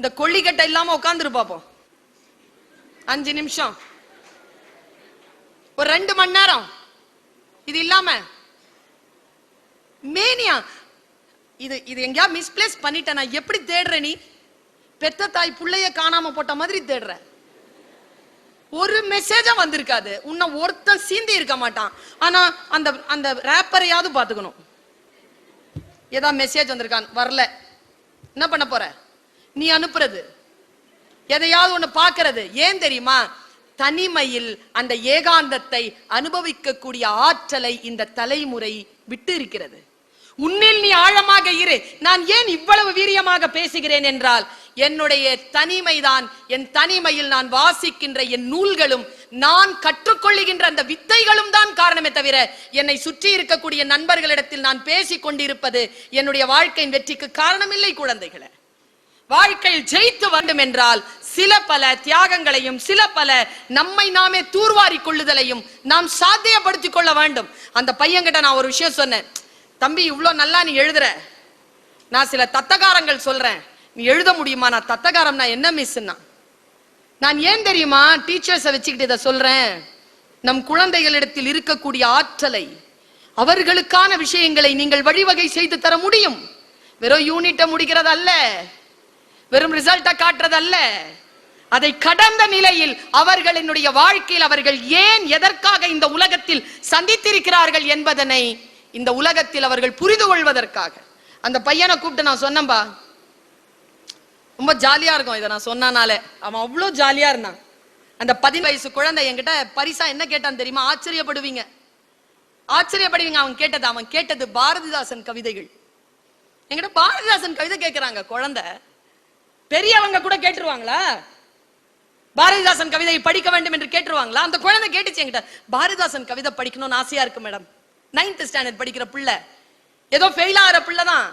இந்த கொள்ளிக்கட்டை இல்லாம உட்காந்துரு பாப்போம். அஞ்சு நிமிஷம். ஒரு ரெண்டு மணி நேரம். இது இல்லாம மேனியா இது இது எங்கேயா மிஸ்பிளேஸ் பண்ணிட்ட நான் எப்படி தேடுற நீ? பெத்த தாய் புள்ளைய காணாம போட்ட மாதிரி தேடுற. ஒரு மெசேஜா வந்திருக்காது. உன்னை ஒருத்தன் சீந்தி இருக்க மாட்டான். ஆனா அந்த அந்த ரேப்பரையாவது பாத்துக்கணும் ஏதாவது மெசேஜ் வந்திருக்கான் வரல. என்ன பண்ண போற? நீ அனுப்புறது. எதையாவது ஒண்ணு பாக்குறது ஏன் தெரியுமா? தனிமையில் அந்த ஏகாந்தத்தை அனுபவிக்கக்கூடிய ஆற்றலை இந்த தலைமுறை விட்டு இருக்கிறது. உன்னில் நீ ஆழமாக இரு. நான் ஏன் இவ்வளவு வீரியமாக பேசுகிறேன் என்றால் என்னுடைய தனிமைதான் என் தனிமையில் நான் வாசிக்கின்ற என் நூல்களும் நான் கற்றுக்கொள்ளுகின்ற அந்த வித்தைகளும் தான் காரணமே தவிர என்னை சுற்றி இருக்கக்கூடிய நண்பர்களிடத்தில் நான் பேசிக் கொண்டிருப்பது என்னுடைய வாழ்க்கையின் வெற்றிக்கு காரணமில்லை குழந்தைகளை. வாழ்க்கையில் ஜெயித்து வேண்டும் என்றால் சில பல தியாகங்களையும் சில பல நம்மை நாமே தூர்வாரி கொள்ளுதலையும் நாம் சாத்தியப்படுத்திக் கொள்ள வேண்டும். அந்த பையன்கிட்ட நான் ஒரு விஷயம் சொன்னேன். தம்பி இவ்வளோ நல்லா நீ எழுதுற. நான் சில தத்தகாரங்கள் சொல்றேன். நீ எழுத முடியுமா? நான் தத்தகாரம் நான் என்ன மிஸ்ன்னா நான் ஏன் தெரியுமா? டீச்சர்ஸை வச்சுக்கிட்டு இதை சொல்றேன். நம் குழந்தைகளிடத்தில் இருக்கக்கூடிய ஆற்றலை அவர்களுக்கான விஷயங்களை நீங்கள் வழிவகை செய்து தர முடியும். வெறும் யூனிட்டை முடிக்கிறது அல்ல வெறும் ரிசல்ட்டை காட்டுறது அல்ல அதை கடந்த நிலையில் அவர்களினுடைய வாழ்க்கையில் அவர்கள் ஏன் எதற்காக இந்த உலகத்தில் சந்தித்திருக்கிறார்கள் என்பதனை இந்த உலகத்தில் அவர்கள் புரிந்து கொள்வதற்காக. அந்த பையனை கூப்பிட்டு நான் சொன்னேன்பா. ரொம்ப ஜாலியா இருக்கும் இதை நான் சொன்னனாலே. அவன் அவ்வளோ ஜாலியா இருந்தான். அந்த பதின வயசு குழந்தை என்கிட்ட பரிசா என்ன கேட்டான் தெரியுமா? ஆச்சரியப்படுவீங்க. ஆச்சரியப்படுவீங்க. அவன் கேட்டது அவன் கேட்டது பாரதிதாசன் கவிதைகள். என்கிட்ட பாரதிதாசன் கவிதை கேட்கிறாங்க குழந்தை. பெரியவங்க கூட கேட்டுருவாங்களா? பாரதிதாசன் கவிதை படிக்க வேண்டும் என்று கேட்டுருவாங்களா? அந்த குழந்தை கேட்டுச்சு என்கிட்ட பாரதிதாசன் கவிதை படிக்கணும்னு ஆசையா இருக்கு மேடம். நைன்த் ஸ்டாண்டர்ட் படிக்கிற பிள்ளை. ஏதோ ஃபெயில் ஆகிற பிள்ளை தான்.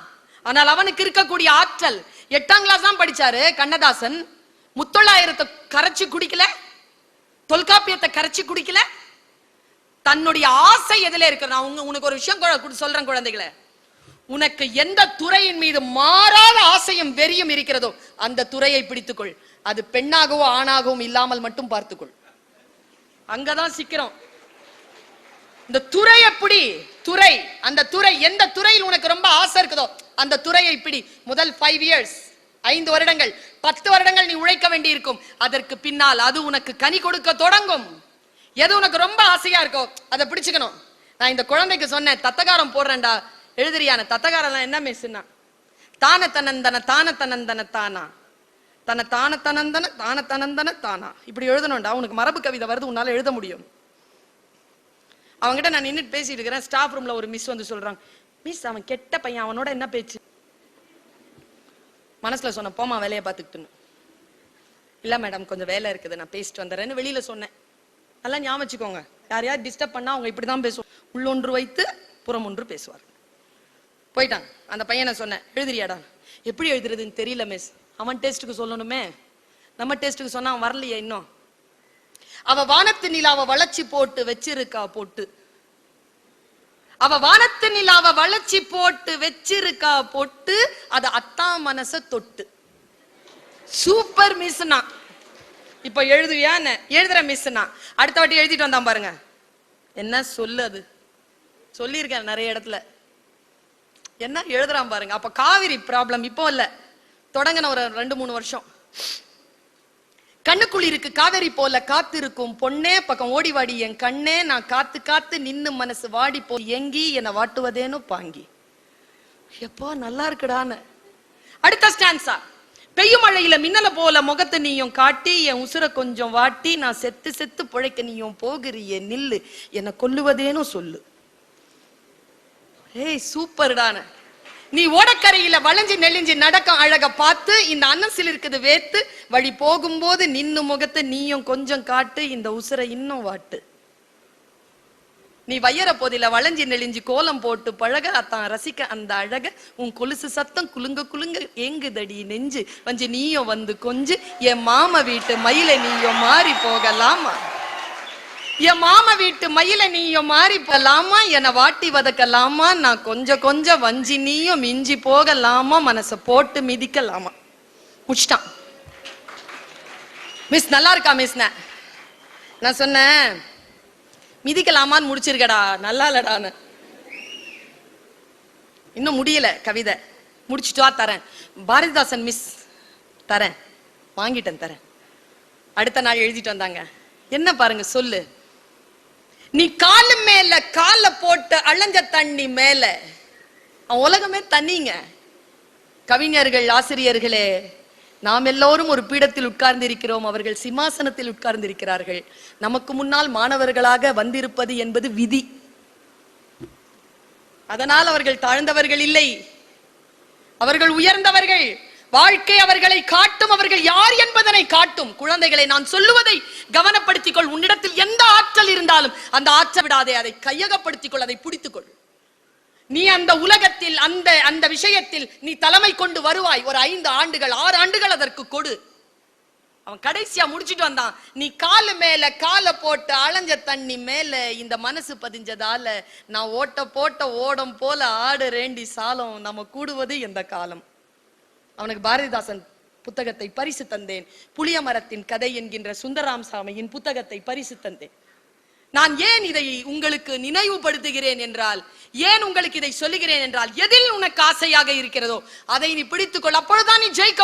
ஆனால் அவனுக்கு இருக்கக்கூடிய ஆற்றல். எட்டாம் கிளாஸ் தான் படிச்சாரு கண்ணதாசன். முத்தொள்ளாயிரத்தை கரைச்சு குடிக்கல? தொல்காப்பியத்தை கரைச்சு குடிக்கல? தன்னுடைய ஆசை எதுல இருக்கு. நான் உங்க உனக்கு ஒரு விஷயம் சொல்றேன் குழந்தைகளை. உனக்கு எந்த துறையின் மீது மாறாத ஆசையும் வெறியும் இருக்கிறதோ அந்த துறையை பிடித்துக்கொள். அது பெண்ணாகவோ ஆணாகவும் இல்லாமல் மட்டும் பார்த்துக்கொள். அங்கதான் சிக்கிறோம் இந்த துறை எப்படி? துறை. அந்த துறை எந்த துறையில் உனக்கு ரொம்ப ஆசை இருக்குதோ அந்த துறையை பிடி. முதல் ஃபைவ் இயர்ஸ் ஐந்து வருடங்கள். பத்து வருடங்கள் நீ உழைக்க வேண்டி இருக்கும் அதற்கு பின்னால் அது உனக்கு கனி கொடுக்க தொடங்கும். எது உனக்கு ரொம்ப ஆசையா இருக்கோ அதை பிடிச்சுக்கணும். நான் இந்த குழந்தைக்கு சொன்னேன் தத்தகாரம் போடுறேன்டா. எழுதுறியான? தத்தகாரெல்லாம் என்ன மிஸ்னா தான தனந்தன தான? தனந்தன தானா தன தான? தனந்தன தான தனந்தன தானா இப்படி எழுதணும்டா. உனக்கு மரபு கவிதை வருது உன்னால எழுத முடியும். அவன்கிட்ட நான் நின்றுட்டு பேசிட்டு இருக்கிறேன். ஸ்டாஃப் ரூம்ல ஒரு மிஸ் வந்து சொல்றாங்க. மிஸ் அவன் கெட்ட பையன். அவனோட என்ன பேச்சு? மனசுல சொன்ன போமா வேலையை பார்த்துக்கிட்டுன்னு. இல்ல மேடம் கொஞ்சம் வேலை இருக்குது. நான் பேசிட்டு வந்துடுறேன்னு வெளியில சொன்னேன். நல்லா ஞாபகம் வச்சுக்கோங்க. யார் யார் டிஸ்டர்ப் பண்ணா அவங்க இப்படிதான் பேசுவோம் உள்ளொன்று வைத்து புறம் ஒன்று பேசுவார். போயிட்டான். அந்த பையனை சொன்னேன் எழுதுறியாடா? எப்படி எழுதுறதுன்னு தெரியல மிஸ் அவன் டேஸ்ட்டுக்கு சொல்லணுமே. நம்ம டேஸ்ட்டுக்கு சொன்னா அவன் வரலையே இன்னும். அவ வானத்து நிலாவ வளர்ச்சி போட்டு வச்சிருக்கா போட்டு. அவ வானத்து நிலாவ வளர்ச்சி போட்டு வச்சிருக்கா போட்டு. அத அத்தா மனச தொட்டு. சூப்பர் மிஸ்னா இப்ப எழுதுவியா எழுதுற மிஸ்னா அடுத்த வாட்டி எழுதிட்டு வந்தான் பாருங்க. என்ன சொல்லு அது? சொல்லியிருக்கேன் நிறைய இடத்துல. என்ன எழுதுறான் பாருங்க. அப்ப காவிரி ப்ராப்ளம் இப்போ இல்ல. தொடங்கின ஒரு ரெண்டு மூணு வருஷம். கண்ணுக்குளிருக்கு காவேரி போல காத்திருக்கும் பொண்ணே. பக்கம் ஓடி வாடி என் கண்ணே நான் காத்து காத்து நின்னு மனசு வாடி போ. எங்கி என்னை வாட்டுவதேன்னு பாங்கி. எப்போ நல்லா இருக்குடான்னு. அடுத்த ஸ்டான்ஸா பெய்யும் மழையில மின்னல போல முகத்தை நீயும் காட்டி என் உசுர கொஞ்சம் வாட்டி நான் செத்து செத்து பிழைக்க நீயும் போகிறியே நில்லு. என்னை கொல்லுவதேனும் சொல்லு. ஏய் சூப்பர்டான. நீ ஓடக்கரையில வளைஞ்சு நெளிஞ்சு நடக்க அழக பார்த்து இந்த அன்னசில் சிலிருக்குது வேத்து வழி போகும்போது நின்னு முகத்தை நீயும் கொஞ்சம் காட்டு இந்த உசுரை இன்னும் வாட்டு. நீ வையற போதில வளைஞ்சி நெளிஞ்சு கோலம் போட்டு பழக அத்தான் ரசிக்க அந்த அழக. உன் கொலுசு சத்தம் குலுங்க குலுங்க ஏங்குதடி நெஞ்சு. வஞ்சு நீயும் வந்து கொஞ்சு என் மாமா வீட்டு மயில நீயும் மாறி போகலாமா? என் மாமா வீட்டு மயில நீயும் மாறி போகலாமா என்னை வாட்டி வதக்கலாமா? நான் கொஞ்சம் கொஞ்சம் வஞ்சி நீயும் மிஞ்சி போகலாமா? மனச போட்டு மிதிக்கலாமா? முடிச்சிட்டான். மிஸ் நல்லா இருக்கா மிஸ் நான் சொன்னேன் மிதிக்கலாமான்னு முடிச்சிருக்கடா நல்லா இல்லடான்னு. இன்னும் முடியல கவிதை. முடிச்சிட்டு வா தரேன். பாரதிதாசன் மிஸ் தரேன். வாங்கிட்டேன் தரேன். அடுத்த நாள் எழுதிட்டு வந்தாங்க. என்ன பாருங்க சொல்லு. நீ காலு மேல கால போட்டு அழஞ்ச தண்ணி மேல. உலகமே தண்ணிங்க. கவிஞர்கள் ஆசிரியர்களே நாம் எல்லோரும் ஒரு பீடத்தில் உட்கார்ந்து இருக்கிறோம் அவர்கள் சிம்மாசனத்தில் உட்கார்ந்து இருக்கிறார்கள் நமக்கு முன்னால் மாணவர்களாக வந்திருப்பது என்பது விதி. அதனால் அவர்கள் தாழ்ந்தவர்கள் இல்லை. அவர்கள் உயர்ந்தவர்கள். வாழ்க்கை அவர்களை காட்டும் அவர்கள் யார் என்பதனை காட்டும். குழந்தைகளை நான் சொல்லுவதை கவனப்படுத்திக் கொள் உன்னிடத்தில் எந்த ஆற்றல் இருந்தாலும் அந்த ஆற்றல் விடாதே அதை கையகப்படுத்திக் கொள் அதை பிடித்துக்கொள். நீ அந்த உலகத்தில் அந்த அந்த விஷயத்தில் நீ தலைமை கொண்டு வருவாய். ஒரு ஐந்து ஆண்டுகள் ஆறு ஆண்டுகள் அதற்கு கொடு. அவன் கடைசியா முடிச்சிட்டு வந்தான். நீ காலு மேல காலை போட்டு அலைஞ்ச தண்ணி மேல இந்த மனசு பதிஞ்சதால நான் ஓட்ட போட்ட ஓடம் போல ஆடு ரேண்டி சாலம் நம்ம கூடுவது எந்த காலம். அவனுக்கு பாரதிதாசன் புத்தகத்தை பரிசு தந்தேன். புளிய மரத்தின் கதை என்கின்ற சுந்தராம் சாமியின் புத்தகத்தை பரிசு தந்தேன். நான் ஏன் இதை உங்களுக்கு நினைவுபடுத்துகிறேன் என்றால் ஏன் உங்களுக்கு இதை சொல்லுகிறேன் என்றால் எதில் உனக்கு ஆசையாக இருக்கிறதோ அதை நீ பிடித்துக்கொள். அப்பொழுதுதான் நீ ஜெயிக்க